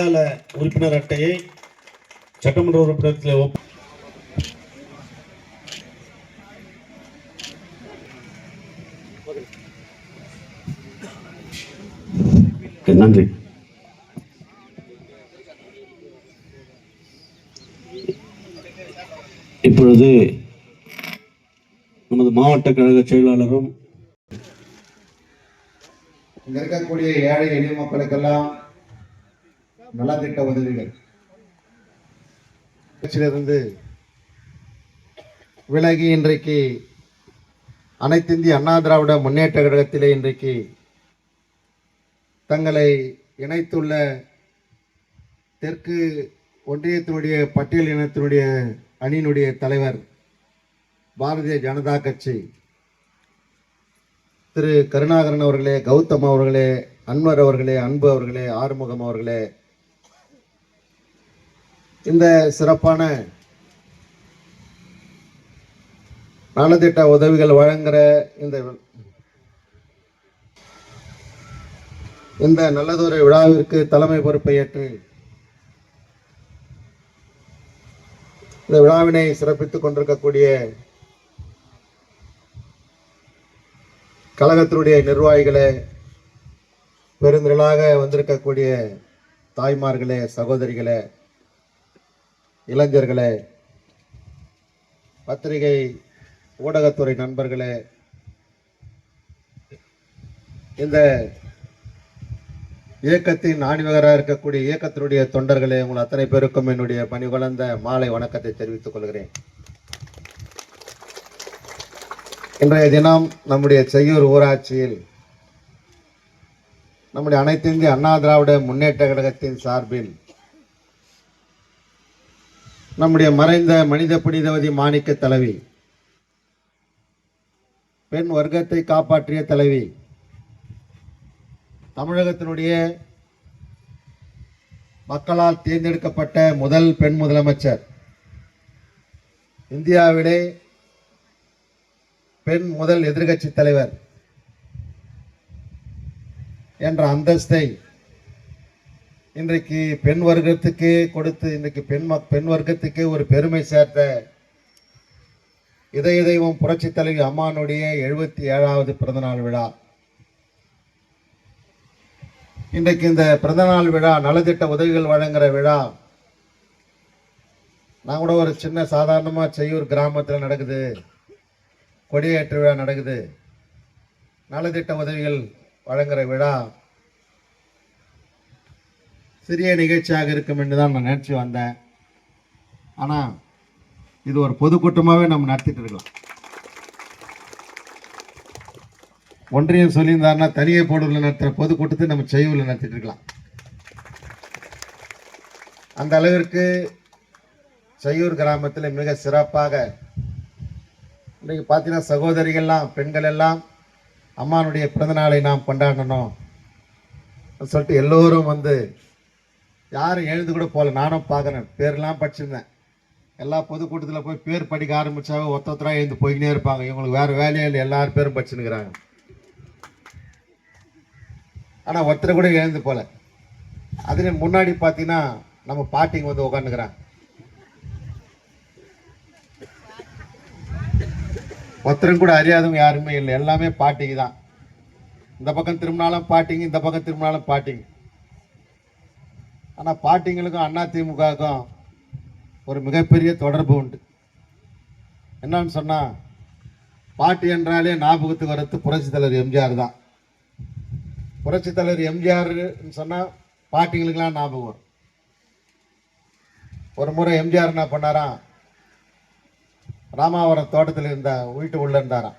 அடையாள உறுப்பினர் அட்டையை சட்டமன்ற உறுப்பினத்தில் ஒப்ப நன்றி. இப்பொழுது நமது மாவட்ட கழக செயலாளரும் இங்க இருக்கக்கூடிய ஏழை எளிய மக்களுக்கெல்லாம் நலத்திட்ட உதவிகள். கட்சியிலிருந்து விலகி இன்றைக்கு அனைத்திந்திய அண்ணா திராவிட முன்னேற்ற கழகத்திலே இன்றைக்கு தங்களை இணைத்துள்ள தெற்கு ஒன்றியத்தினுடைய பட்டியல் இனத்தினுடைய அணியினுடைய தலைவர் பாரதிய ஜனதா கட்சி. திரு கருணாகரன் அவர்களே கௌதம் அவர்களே அன்வர் அவர்களே அன்பு அவர்களே ஆறுமுகம் அவர்களே இந்த சிறப்பான நலத்திட்ட உதவிகள் வழங்குற இந்த இந்த நல்லதொரு விழாவிற்கு தலைமை பொறுப்பை ஏற்று இந்த விழாவினை சிறப்பித்துக் கொண்டிருக்கக்கூடிய கழகத்தினுடைய நிர்வாகிகளே பெருந்திரளாக வந்திருக்கக்கூடிய தாய்மார்களே சகோதரிகளே இளைஞர்களே பத்திரிகை ஊடகத்துறை நண்பர்களே இந்த இயக்கத்தின் ஆணிவகராக இருக்கக்கூடிய இயக்கத்தினுடைய தொண்டர்களே உங்கள் அத்தனை பேருக்கும் என்னுடைய பணி கலந்த மாலை வணக்கத்தை தெரிவித்துக் கொள்கிறேன். இன்றைய தினம் நம்முடைய செய்யூர் ஊராட்சியில் நம்முடைய அனைத்து இந்திய அண்ணா திராவிட முன்னேற்ற கழகத்தின் சார்பில் நம்முடைய மறைந்த மனித புனிதவதி மாணிக்க தலைவி பெண் வர்க்கத்தை காப்பாற்றிய தலைவி தமிழகத்தினுடைய மக்களால் தேர்ந்தெடுக்கப்பட்ட முதல் பெண் முதலமைச்சர். இந்தியாவிலே பெண் முதல் எதிர்கட்சி தலைவர் என்ற அந்தஸ்தை இன்றைக்கு பெண் வர்க்கத்துக்கு கொடுத்து இன்றைக்கு பெண் பெண் வர்க்கத்துக்கு ஒரு பெருமை சேர்த்த இதய தெய்வம் புரட்சி தலைவி அம்மானுடைய எழுபத்தி ஏழாவது பிறந்தநாள் விழா. இன்றைக்கு இந்த பிறந்தநாள் விழா நலத்திட்ட உதவிகள் வழங்குகிற விழா நான் கூட ஒரு சின்ன சாதாரணமாக செய்யூர் கிராமத்தில் நடக்குது. கொடியேற்று விழா நடக்குது. நலத்திட்ட உதவிகள் வழங்குகிற விழா. சிறிய நிகழ்ச்சியாக இருக்கும் என்று தான் நான் நினச்சி வந்தேன். ஆனால் இது ஒரு பொதுக்கூட்டமாகவே நம்ம நடத்திட்டு இருக்கலாம் ஒன்றியம் சொல்லியிருந்தாருன்னா தனியை போடுவில் நடத்துகிற பொதுக்கூட்டத்தை நம்ம செய்யூரில் நடத்திட்டு இருக்கலாம். அந்த அளவிற்கு செய்யூர் கிராமத்தில் மிக சிறப்பாக இன்றைக்கு பார்த்தீங்கன்னா சகோதரிகள்லாம் பெண்கள் எல்லாம் அம்மானுடைய பிறந்தநாளை நாம் கொண்டாடணும். சொல்லிட்டு எல்லோரும் வந்து யாரும் எழுந்து கூட போகல. நானும் பார்க்குறேன். பேர்லாம் படிச்சிருந்தேன். எல்லா பொதுக்கூட்டத்தில் போய் பேர் படிக்க ஆரம்பிச்சாவே ஒத்த ஒத்தராக எழுந்து போய்கினே இருப்பாங்க. இவங்களுக்கு வேறு வேலையே இல்லை. எல்லார் பேரும் படிச்சுனுக்குறாங்க ஆனால் ஒருத்தர் கூட எழுந்து போகல. அதில் முன்னாடி பார்த்தீங்கன்னா நம்ம பாட்டிங்க வந்து உட்காந்துக்கிறாங்க ஒருத்தரும் கூட அறியாதவங்க யாருமே இல்லை. எல்லாமே பாட்டிங்க தான். இந்த பக்கம் திரும்பினாலும் பாட்டிங்க இந்த பக்கம் திரும்பினாலும் பாட்டிங்க. ஆனால் பாட்டிங்களுக்கும் அண்ணா திமுகவுக்கும் ஒரு மிகப்பெரிய தொடர்பு உண்டு. என்னன்னு சொன்னால் பாட்டி என்றாலே ஞாபகத்துக்கு வரத்து புரட்சி தலைவர் எம்ஜிஆர் தான். புரட்சி தலைவர் எம்ஜிஆர்னு சொன்னால் பாட்டிங்களுக்கெல்லாம் ஞாபகம் வரும். ஒரு முறை எம்ஜிஆர் என்ன பண்ணாராம்? ராமாவரம் தோட்டத்தில் இருந்த வீட்டு உள்ள இருந்தாராம்.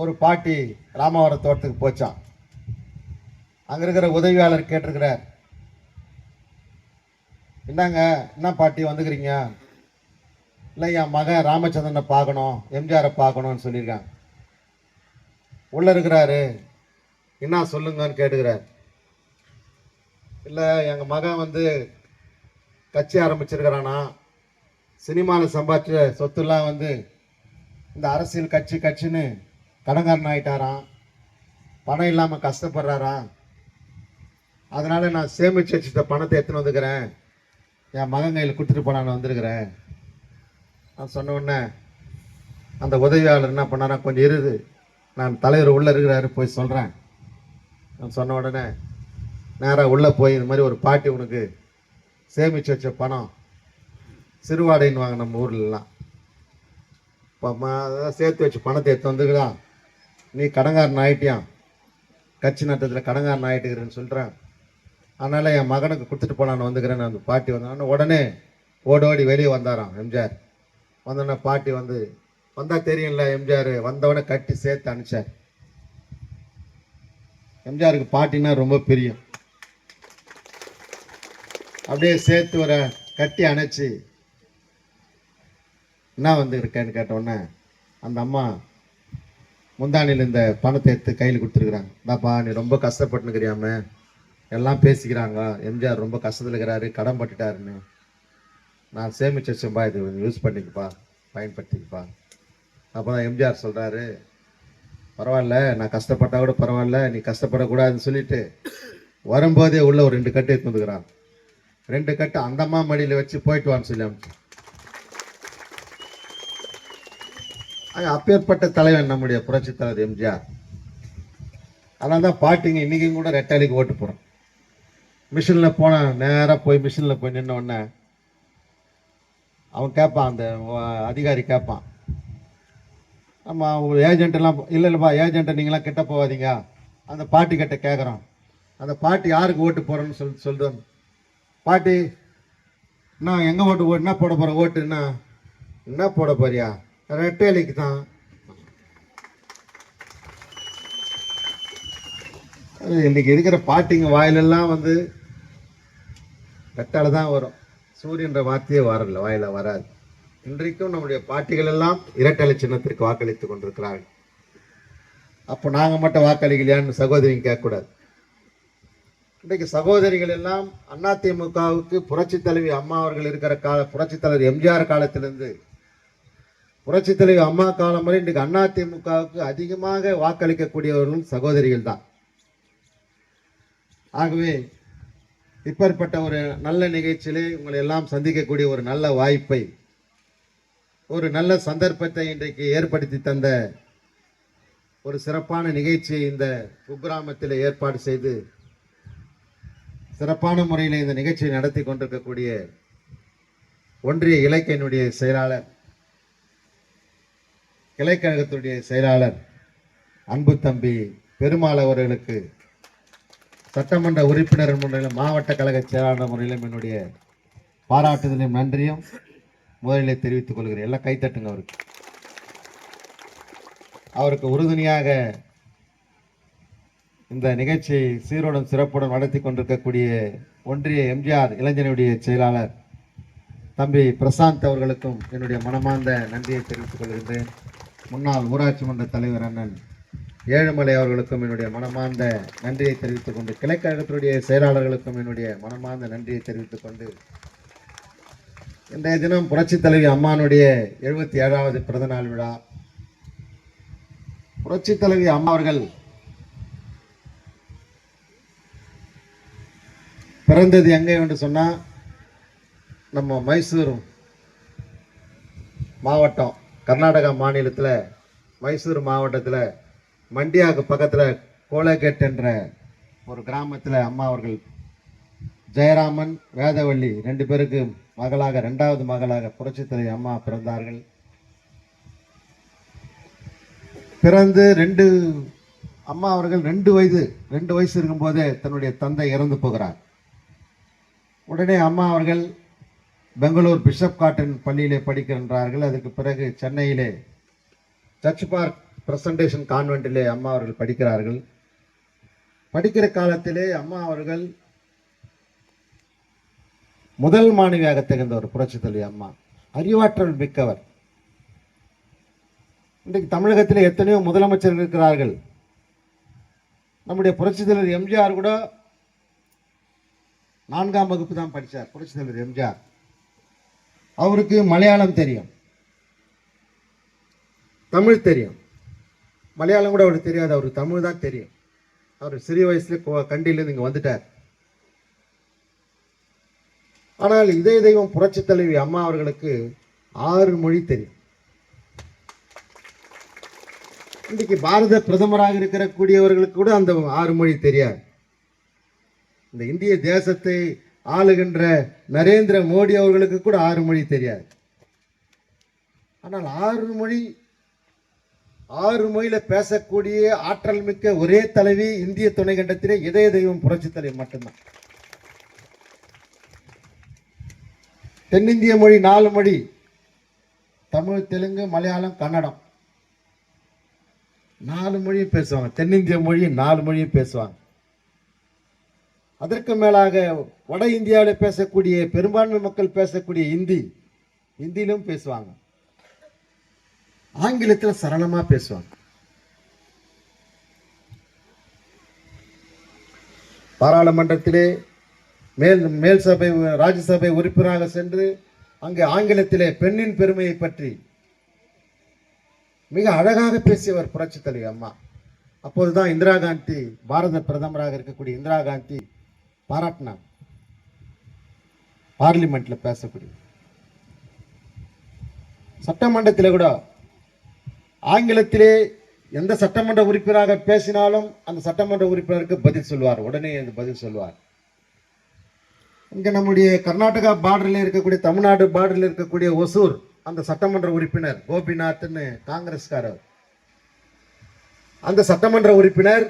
ஒரு பாட்டி ராமாவரம் தோட்டத்துக்கு போச்சான் அங்கே இருக்கிற உதவியாளர் கேட்டிருக்கிறார் என்னங்க என்ன பாட்டி வந்துக்கிறீங்க? இல்லை என் மகன் ராமச்சந்திரனை பார்க்கணும் எம்ஜிஆரை பார்க்கணும்னு சொல்லியிருக்காங்க. உள்ளே இருக்கிறாரு. என்ன சொல்லுங்கன்னு கேட்டுக்கிறார். இல்லை எங்கள் மகன் வந்து கட்சி ஆரம்பிச்சிருக்கிறானா? சினிமாவில் சம்பாதிச்ச சொத்துலாம் வந்து இந்த அரசியல் கட்சி கட்சின்னு கடங்காரன் ஆகிட்டாராம் பணம் இல்லாமல் கஷ்டப்படுறாராம். அதனால் நான் சேமிச்சு வச்சுட்ட பணத்தை எடுத்துன்னு வந்துக்கிறேன். என் மகன் கையில் கொடுத்துட்டு போனான்னு வந்திருக்கிறேன். நான் சொன்ன உடனே அந்த உதவியாளர் என்ன பண்ணாரா கொஞ்சம் இருது. நான் தலைவர் உள்ளே இருக்கிறாரு போய் சொல்கிறேன் நான் சொன்ன உடனே நேராக உள்ளே போய் இந்த மாதிரி ஒரு பாட்டி உனக்கு சேமிச்சு வச்ச பணம் சிறுவாடைன்னு வாங்க நம்ம ஊர்லலாம். இப்போ அதான் சேர்த்து வச்சு பணத்தை எடுத்து வந்துக்கலாம் நீ கடங்காரன் ஆகிட்டியான் கட்சி நட்டத்தில் கடங்காரன் ஆகிட்டுக்கிறேன்னு சொல்கிறேன் அதனால் என் மகனுக்கு கொடுத்துட்டு போலான்னு வந்துக்கிறேன் அந்த பாட்டி வந்தாங்க உடனே ஓடோடி வெளியே வந்தாராம் எம்ஜிஆர். வந்தோடனே பாட்டி வந்து வந்தால் தெரியும்ல எம்ஜிஆர். வந்தவொடனே கட்டி சேர்த்து அனுப்பிச்சார். எம்ஜிஆருக்கு பாட்டினா ரொம்ப பிரியம். அப்படியே சேர்த்து வர கட்டி அணைச்சி என்ன வந்து இருக்கேன்னு கேட்டோடனே அந்த அம்மா முந்தானியில் இந்த பணத்தை எடுத்து கையில் கொடுத்துருக்குறாங்க. தாப்பா நீ ரொம்ப கஷ்டப்பட்டுனுக்கிறியாம. எல்லாம் பேசிக்கிறாங்க. எம்ஜிஆர் ரொம்ப கஷ்டத்தில் இருக்கிறாரு கடன் பட்டுட்டாருன்னு. நான் சேமிச்சு வச்சேன்பா இது யூஸ் பண்ணிக்கப்பா பயன்படுத்திக்கப்பா. அப்போ தான் எம்ஜிஆர் சொல்கிறாரு பரவாயில்ல நான் கஷ்டப்பட்டால் கூட பரவாயில்ல நீ கஷ்டப்படக்கூடாதுன்னு சொல்லிட்டு வரும்போதே உள்ள ஒரு ரெண்டு கட்டு எடுத்துக்கிறான் வந்துக்கிறான். ரெண்டு கட்டு அந்தம்மா மடியில் வச்சு போயிட்டு வான்னு சொல்லி அப்பேற்பட்ட தலைவன் நம்முடைய புரட்சி தலைவர் எம்ஜிஆர். அதனால தான் பாட்டிங்க இன்றைக்கும் கூட ரெட்டாலிக்கு ஓட்டு போகிறோம் மிஷினில் போனேன் நேராக போய் மிஷினில் போய் நின்ன உடனே அவன் கேட்பான் அந்த அதிகாரி கேட்பான் நம்ம ஒரு ஏஜென்ட் இல்லை இல்லைப்பா ஏஜென்ட்டை நீங்களாம் கிட்ட போகாதீங்க. அந்த பாட்டி கிட்ட கேட்குறோம் அந்த பாட்டி யாருக்கு ஓட்டு போகிறோன்னு சொல்லி சொல்கிறோம் பாட்டி நான் எங்கே ஓட்டு ஓட்டு என்ன போட போகிறேன் ஓட்டுன்னா என்ன? போட போறியா? ரெட்டேலிக்கு தான். இன்னைக்கு இருக்கிற பாட்டிங்க வாயிலெல்லாம் வந்து கட்டால தான் வரும். சூரியன்ற வார்த்தையே வரல வாயில வராது. இன்றைக்கும் நம்முடைய பாட்டிகள் எல்லாம் இரட்டலை சின்னத்திற்கு வாக்களித்துக் கொண்டிருக்கிறார்கள். அப்போ நாங்கள் மட்டும் வாக்களிக்கலையான்னு சகோதரிங்க கேட்கக்கூடாது. இன்றைக்கு சகோதரிகள் எல்லாம் அதிமுகவுக்கு புரட்சி தலைவி அம்மா அவர்கள் இருக்கிற கால புரட்சி தலைவர் எம்ஜிஆர் காலத்திலிருந்து புரட்சி தலைவி அம்மா காலம் வரை இன்றைக்கு அதிமுகவுக்கு அதிகமாக வாக்களிக்கக்கூடியவர்களும் சகோதரிகள் தான். ஆகவே இப்பேற்பட்ட ஒரு நல்ல நிகழ்ச்சியிலே உங்களை எல்லாம் சந்திக்கக்கூடிய ஒரு நல்ல வாய்ப்பை ஒரு நல்ல சந்தர்ப்பத்தை இன்றைக்கு ஏற்படுத்தி தந்த ஒரு சிறப்பான நிகழ்ச்சியை இந்த குக்கிராமத்தில் ஏற்பாடு செய்து சிறப்பான முறையில் இந்த நிகழ்ச்சியை நடத்தி கொண்டிருக்கக்கூடிய ஒன்றிய இலக்கியனுடைய செயலாளர் கிளைக்கழகத்துடைய செயலாளர் அன்பு தம்பி பெருமாள் அவர்களுக்கு சட்டமன்ற உறுப்பினர் முறையிலும் மாவட்ட கழக செயலாளர் முறையிலும் என்னுடைய பாராட்டுதலையும் நன்றியும் முதலில் தெரிவித்துக் கொள்கிறேன். எல்லாம் கைத்தட்டுங்க அவருக்கு. அவருக்கு உறுதுணையாக இந்த நிகழ்ச்சியை சீரோடும் சிறப்புடன் நடத்தி கொண்டிருக்கக்கூடிய ஒன்றிய எம்ஜிஆர் இளைஞனுடைய செயலாளர் தம்பி பிரசாந்த் அவர்களுக்கும் என்னுடைய மனமார்ந்த நன்றியை தெரிவித்துக் கொள்கின்றேன். முன்னாள் ஊராட்சி மன்ற தலைவர் அண்ணன் ஏழுமலை அவர்களுக்கும் என்னுடைய மனமார்ந்த நன்றியை தெரிவித்துக் கொண்டு கிளைக்கழகத்தினுடைய செயலாளர்களுக்கும் என்னுடைய மனமார்ந்த நன்றியை தெரிவித்துக் கொண்டு இன்றைய தினம் புரட்சித் தலைவி அம்மானுடைய எழுபத்தி ஏழாவது பிறந்தநாள் விழா. புரட்சித் தலைவி அம்மா அவர்கள் பிறந்தது எங்கே என்று சொன்னால் நம்ம மைசூர் மாவட்டம் கர்நாடகா மாநிலத்தில் மைசூர் மாவட்டத்தில் மண்டியாக்கு பக்கத்தில் கோலகேட் என்ற ஒரு கிராமத்தில் அம்மா அவர்கள் ஜெயராமன் வேதவள்ளி ரெண்டு பேருக்கு மகளாக ரெண்டாவது மகளாக புரட்சித்தலை அம்மா பிறந்தார்கள். பிறந்து ரெண்டு அம்மா அவர்கள் ரெண்டு வயது ரெண்டு வயசு இருக்கும்போதே தன்னுடைய தந்தை இறந்து போகிறார். உடனே அம்மா அவர்கள் பெங்களூர் பிஷப் காட்டன் பள்ளியிலே படிக்கின்றார்கள். அதற்கு பிறகு சென்னையிலே சர்ச் பார்க் பிரசன்டேஷன் கான்வென்ட்டிலே அம்மா அவர்கள் படிக்கிறார்கள். படிக்கிற காலத்திலே அம்மா அவர்கள் முதல் மாணவியாக திகழ்ந்தவர் புரட்சி தலைவி அம்மா. அறிவாற்றல் மிக்கவர். இன்றைக்கு தமிழகத்தில் எத்தனையோ முதலமைச்சர்கள் இருக்கிறார்கள். நம்முடைய புரட்சி தலைவர் எம்ஜிஆர் கூட நான்காம் வகுப்பு தான் படித்தார் புரட்சி தலைவர் எம்ஜிஆர். அவருக்கு மலையாளம் தெரியும். தமிழ் தெரியும். மலையாளம் கூட அவருக்கு தெரியாது. அவருக்கு தமிழ் தான் தெரியும். அவர் சிறிய வயசுல கோ- கண்டியிலேருந்து இங்கே வந்துட்டார். ஆனால் இதய தெய்வம் புரட்சி தலைவி அம்மா அவர்களுக்கு ஆறு மொழி தெரியும். இன்றைக்கு பாரத பிரதமராக இருக்கிற கூடியவர்களுக்கு கூட அந்த ஆறு மொழி தெரியாது. இந்த இந்திய தேசத்தை ஆளுகின்ற நரேந்திர மோடி அவர்களுக்கு கூட ஆறு மொழி தெரியாது. ஆனால் ஆறு மொழி ஆறு மொழியில பேசக்கூடிய ஆற்றல் மிக்க ஒரே தலைவி இந்திய துணைக்கண்டத்திலே இதய தெய்வம் புரட்சி தலைவி மட்டும்தான். தென்னிந்திய மொழி நாலு மொழி தமிழ் தெலுங்கு மலையாளம் கன்னடம். நாலு மொழியும் பேசுவாங்க. தென்னிந்திய மொழி நாலு மொழியும் பேசுவாங்க. அதற்கு மேலாக வட இந்தியாவில் பேசக்கூடிய பெரும்பான்மை மக்கள் பேசக்கூடிய இந்தி இந்தியிலும் பேசுவாங்க. ஆங்கிலத்தில் சரளமா பேசுவாங்க. பாராளுமன்றத்திலே மேல் மேல் சபை ராஜ்யசபை உறுப்பினராக சென்று அங்கே ஆங்கிலத்திலே பெண்ணின் பெருமையை பற்றி மிக அழகாக பேசியவர் புரட்சி தலைவி அம்மா. அப்போதுதான் இந்திரா காந்தி பாரத பிரதமராக இருக்கக்கூடிய இந்திரா காந்தி பாராட்டினார் பார்லிமெண்ட்ல பேசக்கூடிய. சட்டமன்றத்தில் கூட ஆங்கிலத்திலே எந்த சட்டமன்ற உறுப்பினராக பேசினாலும் அந்த சட்டமன்ற உறுப்பினருக்கு பதில் சொல்வார். உடனே அந்த பதில் சொல்வார். இங்கே நம்முடைய கர்நாடகா பார்டரில் இருக்கக்கூடிய தமிழ்நாடு பார்டரில் இருக்கக்கூடிய ஒசூர் அந்த சட்டமன்ற உறுப்பினர் கோபிநாத்னு காங்கிரஸ்காரர். அந்த சட்டமன்ற உறுப்பினர்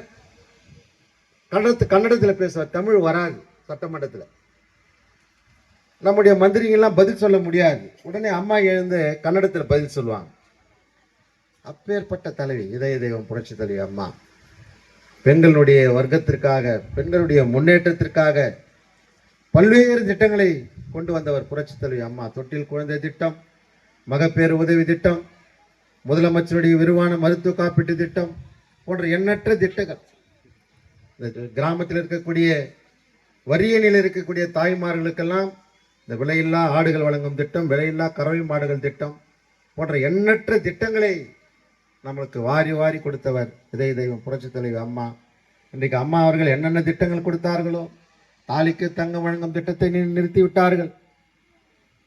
கன்னடத்து கன்னடத்தில் பேசுவார். தமிழ் வராது சட்டமன்றத்தில். நம்முடைய மந்திரிங்கெல்லாம் பதில் சொல்ல முடியாது. உடனே அம்மா எழுந்து கன்னடத்தில் பதில் சொல்லுவாங்க. அப்பேற்பட்ட தலைவி இதய தெய்வம் புரட்சி தலைவி அம்மா. பெண்களுடைய வர்க்கத்திற்காக பெண்களுடைய முன்னேற்றத்திற்காக பல்வேறு திட்டங்களை கொண்டு வந்தவர் புரட்சி தலைவி அம்மா. தொட்டில் குழந்தை திட்டம் மகப்பேறு உதவி திட்டம் முதலமைச்சருடைய விரிவான மருத்துவ காப்பீட்டு திட்டம் போன்ற எண்ணற்ற திட்டங்கள். இந்த கிராமத்தில் இருக்கக்கூடிய வரியணியில் இருக்கக்கூடிய தாய்மார்களுக்கெல்லாம் இந்த விலையில்லா ஆடுகள் வழங்கும் திட்டம் விலையில்லா கறவை மாடுகள் திட்டம் போன்ற எண்ணற்ற திட்டங்களை நம்மளுக்கு வாரி வாரி கொடுத்தவர். இதய தெய்வம் புரட்சி தலைவி அம்மா. இன்றைக்கு அம்மா அவர்கள் என்னென்ன திட்டங்கள் கொடுத்தார்களோ தாலிக்கு தங்கம் வழங்கும் திட்டத்தை நிறுத்தி விட்டார்கள்.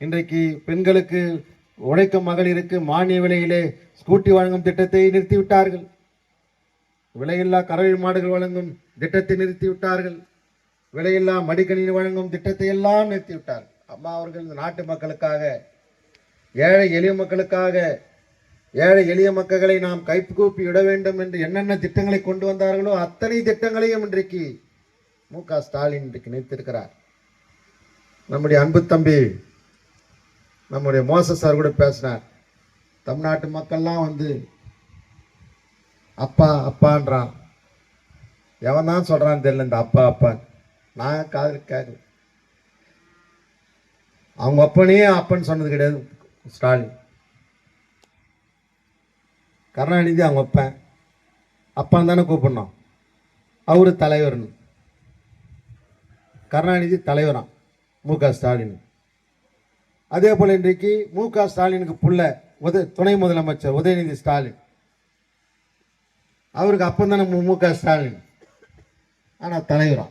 இன்றைக்கு பெண்களுக்கு உழைக்கும் மகளிருக்கு மானிய விலையிலே ஸ்கூட்டி வழங்கும் திட்டத்தை நிறுத்தி விட்டார்கள். விலையில்லா கறவை மாடுகள் வழங்கும் திட்டத்தை நிறுத்தி விட்டார்கள். விலையில்லா மடிக்கணினி வழங்கும் திட்டத்தை எல்லாம் நிறுத்தி விட்டார்கள். அம்மா அவர்கள் இந்த நாட்டு மக்களுக்காக ஏழை எளிய மக்களுக்காக ஏழை எளிய மக்களை நாம் கைகூப்பி விட வேண்டும் என்று என்னென்ன திட்டங்களை கொண்டு வந்தார்களோ அத்தனை திட்டங்களையும் இன்றைக்கு மு க ஸ்டாலின் இன்றைக்கு நினைத்திருக்கிறார். நம்முடைய அன்பு தம்பி நம்முடைய மோச சார் கூட பேசினார். தமிழ்நாட்டு மக்கள்லாம் வந்து அப்பா அப்பான்றான். எவன் தான் சொல்கிறான்னு தெரியல இந்த அப்பா அப்பா நான் காதல் கேட்கல. அவங்க அப்பனே அப்பன்னு சொன்னது கிடையாது ஸ்டாலின். கருணாநிதி அவங்க அப்பன் அப்பான் தானே கூப்பிடணும். அவரு தலைவர்னு. கருணாநிதி தலைவரான் மு க ஸ்டாலின். அதே போல் இன்றைக்கு மு க ஸ்டாலினுக்கு புள்ள உத துணை முதலமைச்சர் உதயநிதி ஸ்டாலின். அவருக்கு அப்போ தானே மு- க ஸ்டாலின். ஆனால் தலைவரான்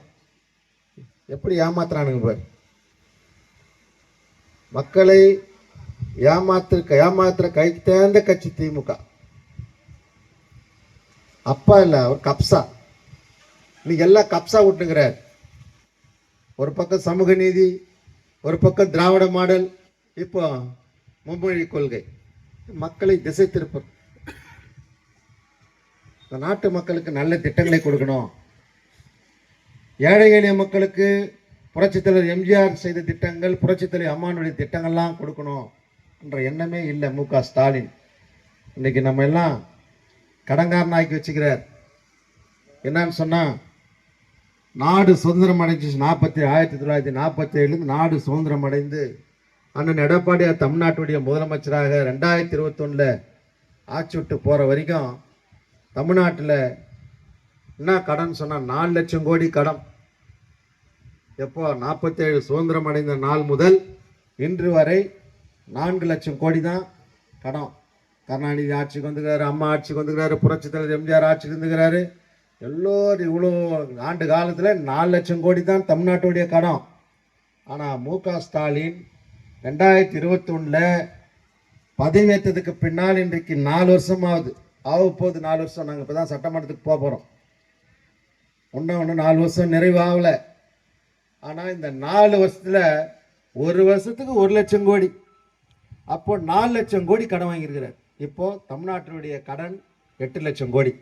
எப்படி ஏமாத்துறானுங்க பாரு. மக்களை ஏமாத்து ஏமாத்துற கை தேர்ந்த கட்சி திமுக அப்பா இல்லை அவர் கப்சா. இன்னைக்கு எல்லாம் கப்சா விட்டுங்கிறார் ஒரு பக்கம் சமூக நீதி ஒரு பக்கம் திராவிட மாடல். இப்போ மும்மொழி கொள்கை. மக்களை திசை திருப்ப இந்த நாட்டு மக்களுக்கு நல்ல திட்டங்களை கொடுக்கணும். ஏழை எளிய மக்களுக்கு புரட்சித்தலைவர் எம்ஜிஆர் செய்த திட்டங்கள் புரட்சித்தலைவர் அம்மானுடைய திட்டங்கள்லாம் கொடுக்கணும் என்ற எண்ணமே இல்லை மு க ஸ்டாலின். இன்னைக்கு நம்ம எல்லாம் கடங்காரன் ஆக்கி வச்சுக்கிறார். என்னன்னு சொன்னால் நாடு சுதந்திரம் அடைஞ்சிச்சு நாற்பத்தி ஆயிரத்தி தொள்ளாயிரத்தி நாற்பத்தி ஏழுலேருந்து நாடு சுதந்திரம் அடைந்து அண்ணன் எடப்பாடியார் தமிழ்நாட்டுடைய முதலமைச்சராக ரெண்டாயிரத்தி இருபத்தொன்னில் ஆட்சி விட்டு போகிற வரைக்கும் தமிழ்நாட்டில் என்ன கடன் சொன்னால் நாலு லட்சம் கோடி கடன். எப்போ? நாற்பத்தேழு சுதந்திரம் அடைந்த நாள் முதல் இன்று வரை நான்கு லட்சம் கோடி தான் கடன். கருணாநிதி ஆட்சிக்கு வந்துக்கிறாரு அம்மா ஆட்சிக்கு வந்துக்கிறாரு புரட்சி தலைவர் எம்ஜிஆர் ஆட்சிக்கு வந்துக்கிறாரு எல்லோரும் இவ்வளோ ஆண்டு காலத்தில் நாலு லட்சம் கோடி தான் தமிழ்நாட்டுடைய கடன். ஆனால் மு க ஸ்டாலின் ரெண்டாயிரத்தி இருபத்தொன்னில் பதவியேற்றதுக்கு பின்னால் இன்றைக்கு நாலு வருஷம் ஆகுது ஆக போகுது நாலு வருஷம். நாங்கள் இப்போ தான் சட்டமன்றத்துக்கு போக போகிறோம் ஒன்றும் ஒன்று நாலு வருஷம் நிறைவாகலை. ஆனால் இந்த நாலு வருஷத்தில் ஒரு வருஷத்துக்கு ஒரு லட்சம் கோடி. அப்போ நாலு லட்சம் கோடி கடன் வாங்கியிருக்கிறார். இப்போது தமிழ்நாட்டினுடைய கடன் எட்டு லட்சம் கோடி.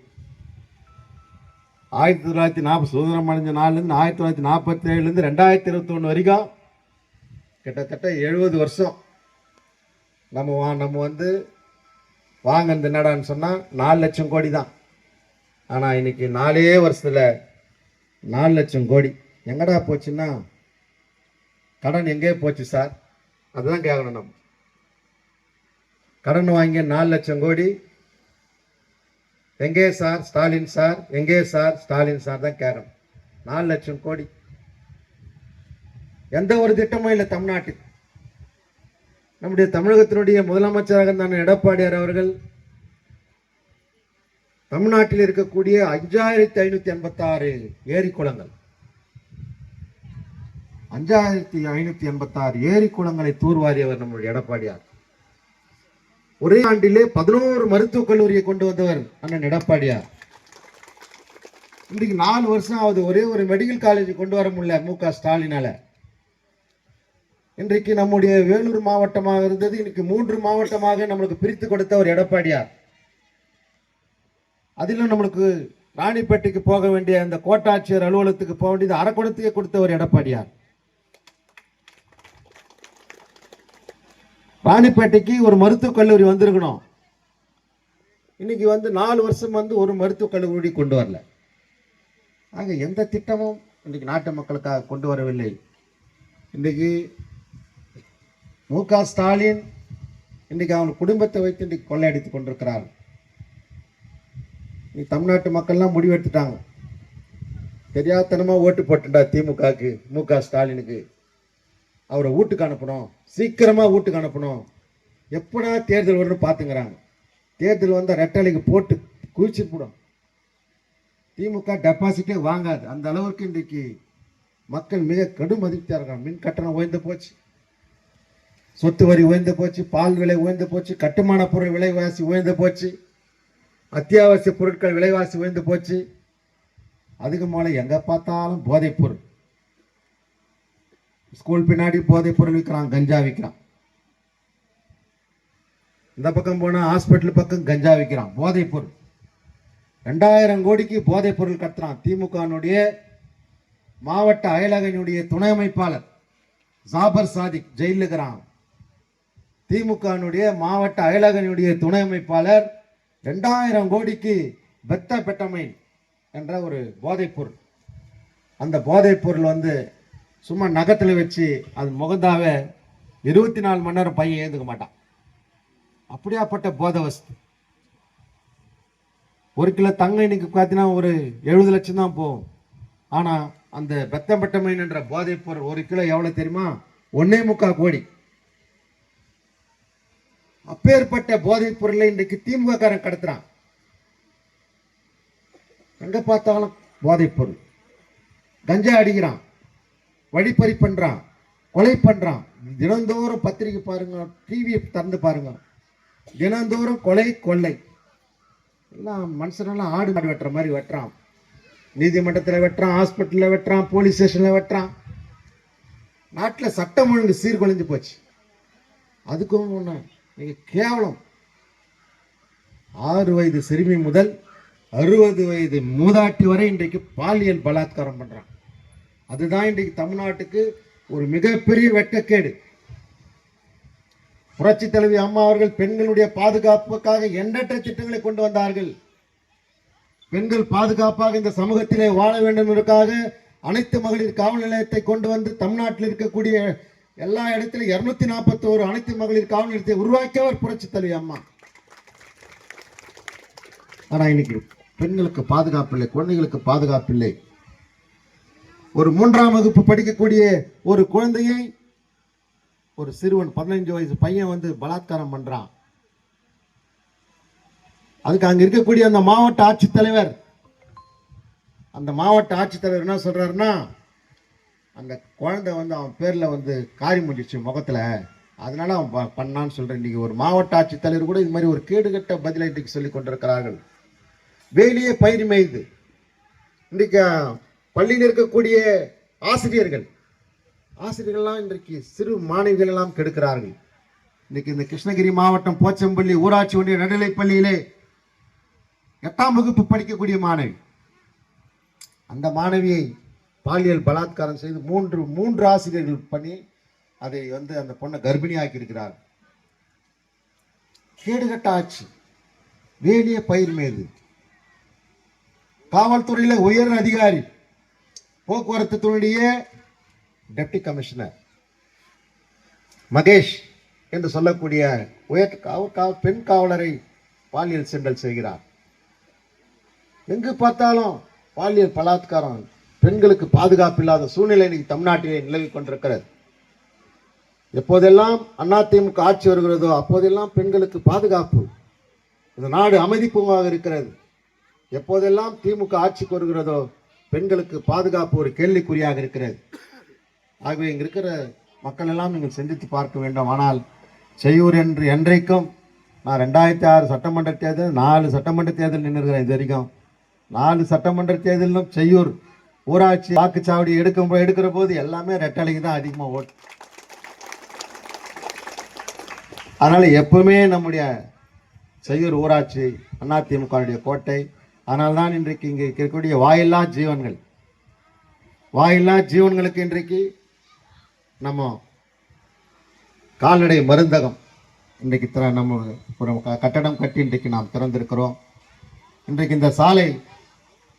ஆயிரத்தி தொள்ளாயிரத்தி நாற்பது சுதந்திரம் அடைஞ்ச நாலுலேருந்து ஆயிரத்தி தொள்ளாயிரத்தி நாற்பத்தி ஏழுலேருந்து ரெண்டாயிரத்தி இருபத்தொன்று வரைக்கும் கிட்டத்தட்ட எழுபது வருஷம் நம்ம வா நம்ம வந்து வாங்கினது என்னடான்னு சொன்னால் நாலு லட்சம் கோடி தான். ஆனால் இன்னைக்கு நாலே வருஷத்தில் நாலு லட்சம் கோடி. எங்கடா போச்சுன்னா கடன் எங்கே போச்சு சார்? அதுதான் கேட்கணும் நம்ம. கடன் வாங்கிய நாலு லட்சம் கோடி. எங்கே சார்? ஸ்டாலின் சார். எங்கே சார்? ஸ்டாலின் சார் தான் கேரம். நாலு லட்சம் கோடி. எந்த ஒரு திட்டமும் இல்லை தமிழ்நாட்டில். நம்முடைய தமிழகத்தினுடைய முதலமைச்சராக இருந்தான எடப்பாடியார் அவர்கள். தமிழ்நாட்டில் இருக்கக்கூடிய அஞ்சாயிரத்தி ஐநூத்தி எண்பத்தாறு ஏரி குளங்கள் அஞ்சாயிரத்தி ஐநூத்தி எண்பத்தாறு ஏரி குளங்களை தூர்வாரியவர் நம்முடைய எடப்பாடியார். ஒரே ஆண்டிலே பதினோரு மருத்துவக் கல்லூரியை கொண்டு வந்தவர் அண்ணன் எடப்பாடியார். இன்றைக்கு நாலு வருஷம் ஆகுது ஒரே ஒரு மெடிக்கல் காலேஜ் கொண்டு வர முடியல மு க ஸ்டாலினால. இன்றைக்கு நம்முடைய வேலூர் மாவட்டமாக இருந்தது இன்னைக்கு மூன்று மாவட்டமாக நம்மளுக்கு பிரித்து கொடுத்த ஒரு எடப்பாடியார். அதிலும் நம்மளுக்கு ராணிப்பேட்டைக்கு போக வேண்டிய அந்த கோட்டாட்சியர் அலுவலகத்துக்கு போக வேண்டியது அரக்குணத்தையே கொடுத்த ஒரு எடப்பாடியார். ராணிப்பேட்டைக்கு ஒரு மருத்துவக் கல்லூரி வந்திருக்கணும். இன்னைக்கு வந்து நாலு வருஷம் வந்து ஒரு மருத்துவக் கல்லூரி கொண்டு வரல. ஆக எந்த திட்டமும் இன்னைக்கு நாட்டு மக்களுக்காக கொண்டு வரவில்லை. இன்றைக்கி மு க ஸ்டாலின் இன்றைக்கி அவன் குடும்பத்தை வைத்து இன்றைக்கு கொள்ளையடித்து கொண்டிருக்கிறார். நீ தமிழ்நாட்டு மக்கள்லாம் முடிவெடுத்துட்டாங்க. தெரியாதனமாக ஓட்டு போட்டுட்டா திமுகவுக்கு மு க ஸ்டாலினுக்கு. அவரை வீட்டுக்கு அனுப்பணும். சீக்கிரமாக வீட்டுக்கு அனுப்பணும். எப்படா தேர்தல் வரும்னு பார்த்துங்கிறாங்க தேர்தல் வந்தால் ரெட்டலைக்கு போட்டு குவிச்சு போடும். திமுக டெபாசிட்டே வாங்காது. அந்த அளவுக்கு இன்றைக்கு மக்கள் மிக கடும் மதிப்பாக இருக்காங்க. மின் கட்டணம் உயர்ந்து போச்சு. சொத்து வரி உயர்ந்து போச்சு. பால் விலை உயர்ந்து போச்சு. கட்டுமான பொருள் விலைவாசி உயர்ந்து போச்சு. அத்தியாவசிய பொருட்கள் விலைவாசி உயர்ந்து போச்சு. அதுக்கு மேலே எங்கே பார்த்தாலும் போதைப் பொருள். ஸ்கூல் பின்னாடி போதைப் பொருள் விற்கிறான் கஞ்சா விற்கிறான். இந்த பக்கம் போனால் ஹாஸ்பிட்டல் பக்கம் கஞ்சா விற்கிறான் போதைப் பொருள். ரெண்டாயிரம் கோடிக்கு போதைப் பொருள் கடத்துறான் திமுகனுடைய மாவட்ட அயலகனுடைய துணை அமைப்பாளர் ஜாபர் சாதிக் ஜெயிலில் இருக்கிறான். திமுகனுடைய மாவட்ட அயலகனுடைய துணை அமைப்பாளர் ரெண்டாயிரம் கோடிக்கு பெத்த பெட்டமைன் என்ற ஒரு போதைப் பொருள். அந்த போதைப் பொருள் வந்து சும்மா நகத்தில் வச்சு அது முகந்தாவை இருபத்தி நாலு மணி நேரம் பையன் ஏந்துக்க மாட்டான். அப்படியாப்பட்ட போதை வஸ்து ஒரு கிலோ தங்கம் இன்னைக்கு பார்த்தீங்கன்னா ஒரு எழுபது லட்சம் தான் போகும். ஆனால் அந்த பெத்தம்பட்டமைன் என்ற போதைப் பொருள் ஒரு கிலோ எவ்வளோ தெரியுமா? ஒன்னே முக்கால் கோடி. அப்பேற்பட்ட போதைப் பொருளை இன்றைக்கு திமுககாரன் கடத்துறான். எங்க பார்த்தாலும் போதைப் பொருள். கஞ்சா அடிக்கிறான். வழிப்பறி பண்ணுறான் கொலை பண்ணுறான் தினந்தோறும் பத்திரிக்கை பாருங்க டிவியை திறந்து பாருங்க. தினந்தோறும் கொலை கொள்ளை. எல்லாம் மனுஷனெல்லாம் ஆடு மாடு வெட்டுற மாதிரி வெட்டுறான். நீதிமன்றத்தில் வெட்டுறான் ஹாஸ்பிட்டலில் வெட்டுறான் போலீஸ் ஸ்டேஷனில் வெட்டுறான். நாட்டில் சட்டம் ஒழுங்கு சீர்குலைஞ்சு போச்சு. அதுக்கும் ஒன்று நீங்கள் கேவலம். ஆறு வயது சிறுமி முதல் அறுபது வயது மூதாட்டி வரை இன்றைக்கு பாலியல் பலாத்காரம் பண்ணுறான் அதுதான் இன்றைக்கு தமிழ்நாட்டுக்கு ஒரு மிகப்பெரிய வெட்கக்கேடு புரட்சி தலைவி அம்மா அவர்கள் பெண்களுடைய பாதுகாப்புக்காக எண்ணற்ற திட்டங்களை கொண்டு வந்தார்கள். பெண்கள் பாதுகாப்பாக இந்த சமூகத்திலே வாழ வேண்டும் என்பதற்காக அனைத்து மகளிர் காவல் நிலையத்தை கொண்டு வந்து தமிழ்நாட்டில் இருக்கக்கூடிய எல்லா இடத்திலும் இருநூத்தி நாற்பத்தோரு அனைத்து மகளிர் காவல் நிலையத்தை உருவாக்கியவர் புரட்சி தலைவி அம்மா. ஆனால் இன்னைக்கு பெண்களுக்கு பாதுகாப்பு இல்லை குழந்தைகளுக்கு பாதுகாப்பு இல்லை. ஒரு மூன்றாம் வகுப்பு படிக்கக்கூடிய ஒரு குழந்தையை ஒரு சிறுவன் பதினைஞ்சு வயசு பையன் வந்து பலாத்காரம் பண்றான். அதுக்கு அங்க இருக்கக்கூடிய அந்த மாவட்ட ஆட்சித்தலைவர் அந்த மாவட்ட ஆட்சித்தலைவர் என்ன சொல்றாருன்னா அந்த குழந்தை வந்து அவன் பேரில் வந்து காரி முடிச்சு முகத்தில் அதனால அவன் ப- பண்ணான்னு சொல்கிறேன் இன்றைக்கி ஒரு மாவட்ட ஆட்சித்தலைவர் கூட இது மாதிரி ஒரு கேடுகட்ட பதிலை இன்றைக்கு சொல்லி கொண்டிருக்கிறார்கள். வேலியே பயிர் மேய்து இன்றைக்கு பள்ளியில் இருக்கக்கூடிய ஆசிரியர்கள். ஆசிரியர்கள்லாம் இன்றைக்கு சிறு மாணவிகள் எல்லாம் கெடுக்கிறார்கள். இன்னைக்கு இந்த கிருஷ்ணகிரி மாவட்டம் போச்சம்பள்ளி ஊராட்சி ஒன்றிய நடுநிலைப் பள்ளியிலே எட்டாம் வகுப்பு படிக்கக்கூடிய மாணவி. அந்த மாணவியை பாலியல் பலாத்காரம் செய்து மூன்று மூன்று ஆசிரியர்கள் பண்ணி அதை வந்து அந்த பொண்ணை கர்ப்பிணியாக்கி இருக்கிறார் கேடுகட்ட ஆட்சி. வேலிய பயிர் மீது. காவல்துறையில் உயர் அதிகாரி. போக்குவரத்து துறையுடைய டெப்டி கமிஷனர் மகேஷ் என்று சொல்லக்கூடிய உயர் காவல் பெண் காவலரை பாலியல் செண்டல் செய்கிறார். எங்கு பார்த்தாலும் பாலியல் பலாத்காரம் பெண்களுக்கு பாதுகாப்பு இல்லாத சூழ்நிலை இன்னைக்கு தமிழ்நாட்டிலே நிலவி கொண்டிருக்கிறது. எப்போதெல்லாம் அதிமுக ஆட்சி வருகிறதோ அப்போதெல்லாம் பெண்களுக்கு பாதுகாப்பு இந்த நாடு அமைதி பூங்காக இருக்கிறது. எப்போதெல்லாம் திமுக ஆட்சிக்கு வருகிறதோ பெண்களுக்கு பாதுகாப்பு ஒரு கேள்விக்குறியாக இருக்கிறது. ஆகவே இங்கே இருக்கிற மக்கள் எல்லாம் நீங்கள் சிந்தித்து பார்க்க வேண்டும். ஆனால் செய்யூர் என்று என்றைக்கும் நான் ரெண்டாயிரத்தி ஆறு சட்டமன்ற தேர்தல் நாலு சட்டமன்ற தேர்தல் நின்றுகிறேன் இது வரைக்கும். நாலு சட்டமன்ற தேர்தலிலும் செய்யூர் ஊராட்சி வாக்குச்சாவடி எடுக்கும் எடுக்கிற போது எல்லாமே ரெட்டலைக்கு தான் அதிகமாக ஓட்டு அதனால் எப்பவுமே நம்முடைய செய்யூர் ஊராட்சி அதிமுகவுடைய கோட்டை அதனால்தான் இன்றைக்கு இங்கே இருக்கக்கூடிய வாயில்லா ஜீவன்கள் வாயில்லா ஜீவன்களுக்கு இன்றைக்கு நம்ம கால்நடை மருந்தகம் இன்றைக்கு திற நம்ம ஒரு க- கட்டடம் கட்டி இன்றைக்கு நாம் திறந்திருக்கிறோம். இன்றைக்கு இந்த சாலை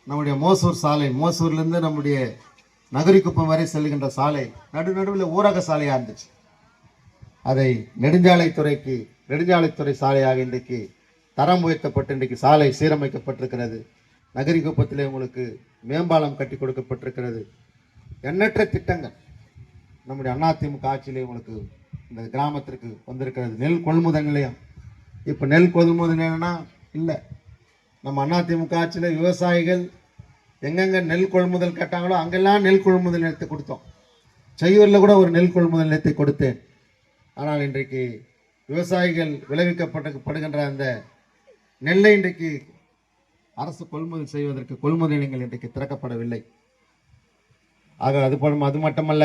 நம்முடைய மோசூர் சாலை மோசூர்லேருந்து நம்முடைய நகரிக்குப்பம் வரை செல்கின்ற சாலை நடு நடுவில் ஊரக சாலையாக இருந்துச்சு. அதை நெடுஞ்சாலைத்துறைக்கு நெடுஞ்சாலைத்துறை சாலையாக இன்றைக்கு தரம் உயர்த்தப்பட்டு இன்றைக்கு சாலை சீரமைக்கப்பட்டிருக்கிறது. நகரிக்குப்பத்திலே உங்களுக்கு மேம்பாலம் கட்டி கொடுக்கப்பட்டிருக்கிறது. எண்ணற்ற திட்டங்கள் நம்முடைய அதிமுக ஆட்சியிலே உங்களுக்கு இந்த கிராமத்திற்கு வந்திருக்கிறது. நெல் கொள்முதல் நிலையம். இப்போ நெல் கொள்முதல் நிலையம்னா இல்லை. நம்ம அதிமுக ஆட்சியில் விவசாயிகள் எங்கெங்கே நெல் கொள்முதல் கேட்டாங்களோ அங்கெல்லாம் நெல் கொள்முதல் நிலையத்தை கொடுத்தோம். செய்யூரில் கூட ஒரு நெல் கொள்முதல் நிலையத்தை கொடுத்தேன். ஆனால் இன்றைக்கு விவசாயிகள் விளைவிக்கப்பட்டு படுகின்ற அந்த நெல்லை இன்றைக்கு அரசு கொள்முதல் செய்வதற்கு கொள்முதல் நிலையங்கள் இன்றைக்கு திறக்கப்படவில்லை. ஆக அது போல அது மட்டுமல்ல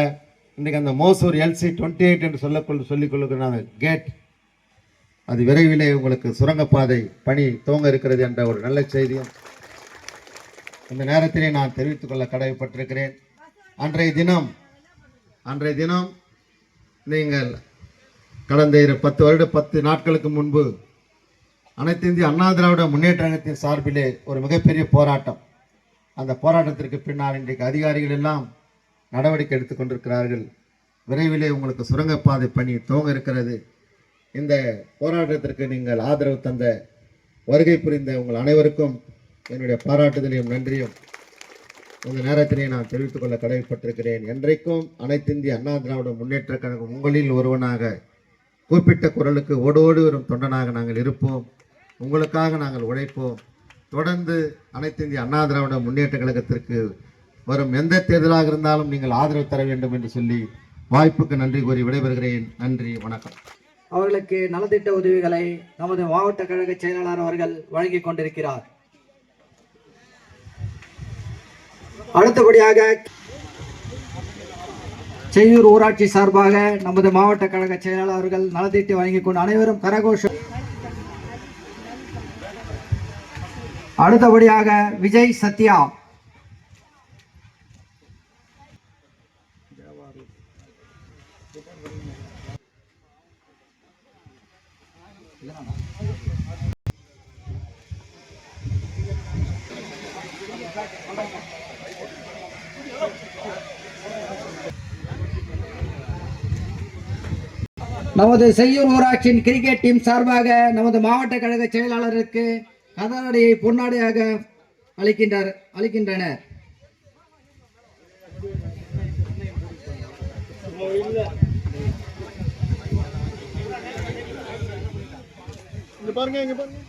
இன்றைக்கு அந்த மோசூர் எல்சி டுவெண்ட்டி எயிட் என்று சொல்லக்கொள் சொல்லிக் கொள்ளுகிற கேட். அது விரைவிலே உங்களுக்கு சுரங்கப்பாதை பணி துவங்க இருக்கிறது என்ற ஒரு நல்ல செய்தியும் இந்த நேரத்திலே நான் தெரிவித்துக் கொள்ள கடமைப்பட்டிருக்கிறேன். அன்றைய தினம் அன்றைய தினம் நீங்கள் கடந்த இரு பத்து வருட பத்து நாட்களுக்கு முன்பு அனைத்து இந்திய அண்ணா திராவிட முன்னேற்றத்தின் சார்பிலே ஒரு மிகப்பெரிய போராட்டம். அந்த போராட்டத்திற்கு பின்னால் இன்றைக்கு அதிகாரிகள் எல்லாம் நடவடிக்கை எடுத்துக்கொண்டிருக்கிறார்கள் விரைவிலே உங்களுக்கு சுரங்கப்பாதை பணி துவங்க இருக்கிறது. இந்த போராட்டத்திற்கு நீங்கள் ஆதரவு தந்த வருகை புரிந்த உங்கள் அனைவருக்கும் என்னுடைய பாராட்டுதலையும் நன்றியும். இந்த நேரத்திலே நான் தெரிவித்துக் கொள்ள கடமைப்பட்டிருக்கிறேன். என்றைக்கும் அனைத்து இந்திய அண்ணா திராவிட முன்னேற்ற கழகம் உங்களில் ஒருவனாக கூப்பிட்ட குரலுக்கு ஓடோடி வரும் தொண்டனாக நாங்கள் இருப்போம். உங்களுக்காக நாங்கள் உழைப்போம். தொடர்ந்து அனைத்து இந்திய அண்ணா திராவிட முன்னேற்ற கழகத்திற்கு வரும் எந்த தேர்தலாக இருந்தாலும் நீங்கள் ஆதரவு தர வேண்டும் என்று சொல்லி வாய்ப்புக்கு நன்றி கூறி விடைபெறுகிறேன். நன்றி வணக்கம். அவர்களுக்கு நலத்திட்ட உதவிகளை நமது மாவட்ட கழக செயலாளர் அவர்கள் வழங்கி கொண்டிருக்கிறார். அடுத்தபடியாக செய்யூர் ஊராட்சி சார்பாக நமது மாவட்ட கழக செயலாளர் அவர்கள் நலத்திட்டு வழங்கிக் கொண்டு அனைவரும் கரகோஷம். அடுத்தபடியாக விஜய் சத்யா. நமது செய்யூர் ஊராட்சியின் கிரிக்கெட் டீம் சார்பாக நமது மாவட்ட கழக செயலாளருக்கு கதாநடையை பொன்னாடையாக அளிக்கின்றார் அளிக்கின்றனர். பாருங்க இங்க பாருங்க.